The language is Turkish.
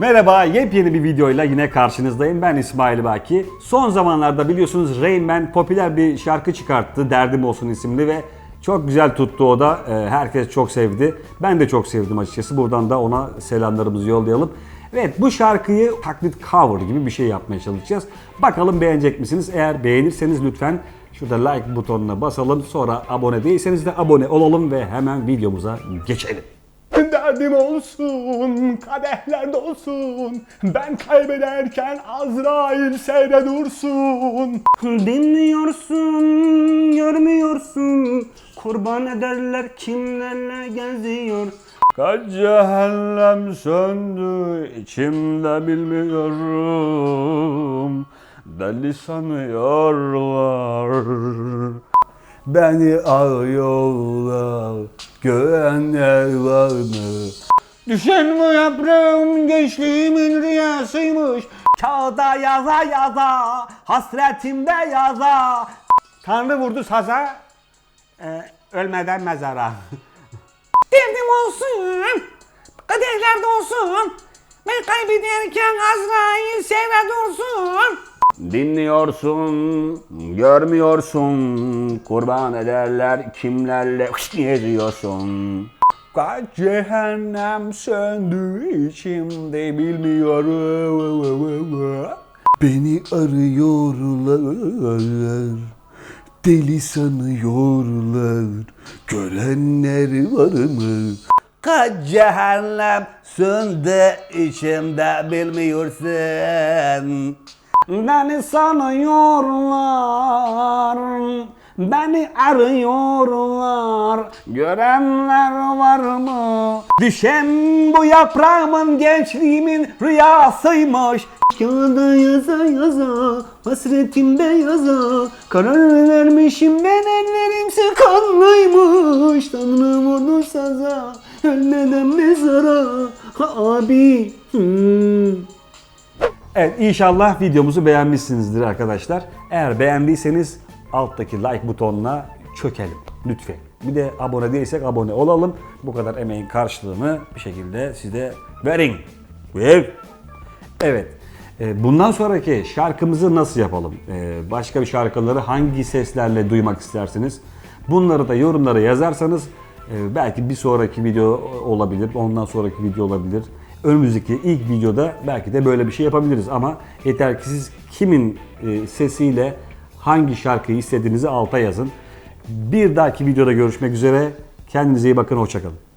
Merhaba, yepyeni bir videoyla yine karşınızdayım. Ben İsmail Baki. Son zamanlarda biliyorsunuz Rain Man popüler bir şarkı çıkarttı. Derdim Olsun isimli ve çok güzel tuttu o da. Ee, Herkes çok sevdi. Ben de çok sevdim açıkçası. Buradan da ona selamlarımızı yollayalım. Evet bu şarkıyı taklit cover gibi bir şey yapmaya çalışacağız. Bakalım beğenecek misiniz? Eğer beğenirseniz lütfen şurada like butonuna basalım. Sonra abone değilseniz de abone olalım ve hemen videomuza geçelim. Derdim olsun, kadehler dolsun. Ben kaybederken Azrail seyre dursun. Dinliyorsun, görmüyorsun. Kurban ederler kimlerle geziyor. Kaç cehennem söndü içimde bilmiyorum. Deli sanıyorlar. Beni arıyorlar. Görenler var mı? Düşen bu yaprağım gençliğimin rüyasıymış. Kağıda yaza yaza, hasretimde yaza. Tanrı vurdu saza, e, ölmeden mezara. Derdim olsun, kaderler olsun. Ben kaybederken Azrail seyre dursun. Dinliyorsun, görmüyorsun. Kurban ederler kimlerle geziyorsun. Kaç cehennem söndü içimde bilmiyorum. Beni arıyorlar. Deli sanıyorlar. Görenler var mı? Kaç cehennem söndü içimde bilmiyorsun. Beni sanıyorlar, beni arıyorlar. Görenler var mı? Düşen bu yaprağımın gençliğimin rüyasıymış. Kağıda yaza yaza, hasretimde yaza. Karar vermişim ben ellerim kanlıymış. Tanrım vurdu saza, ölmeden mezara. Ha abi. Hmm. Evet inşallah videomuzu beğenmişsinizdir arkadaşlar. Eğer beğendiyseniz alttaki like butonuna çökelim lütfen. Bir de abone değilsek abone olalım. Bu kadar emeğin karşılığını bir şekilde size verin. Ver. Evet. e, Bundan sonraki şarkımızı nasıl yapalım? E, Başka bir şarkıları hangi seslerle duymak istersiniz? Bunları da yorumlara yazarsanız e, belki bir sonraki video olabilir, ondan sonraki video olabilir. Önümüzdeki ilk videoda belki de böyle bir şey yapabiliriz ama yeter ki siz kimin e, sesiyle hangi şarkıyı istediğinizi alta yazın. Bir dahaki videoda görüşmek üzere. Kendinize iyi bakın, hoşçakalın.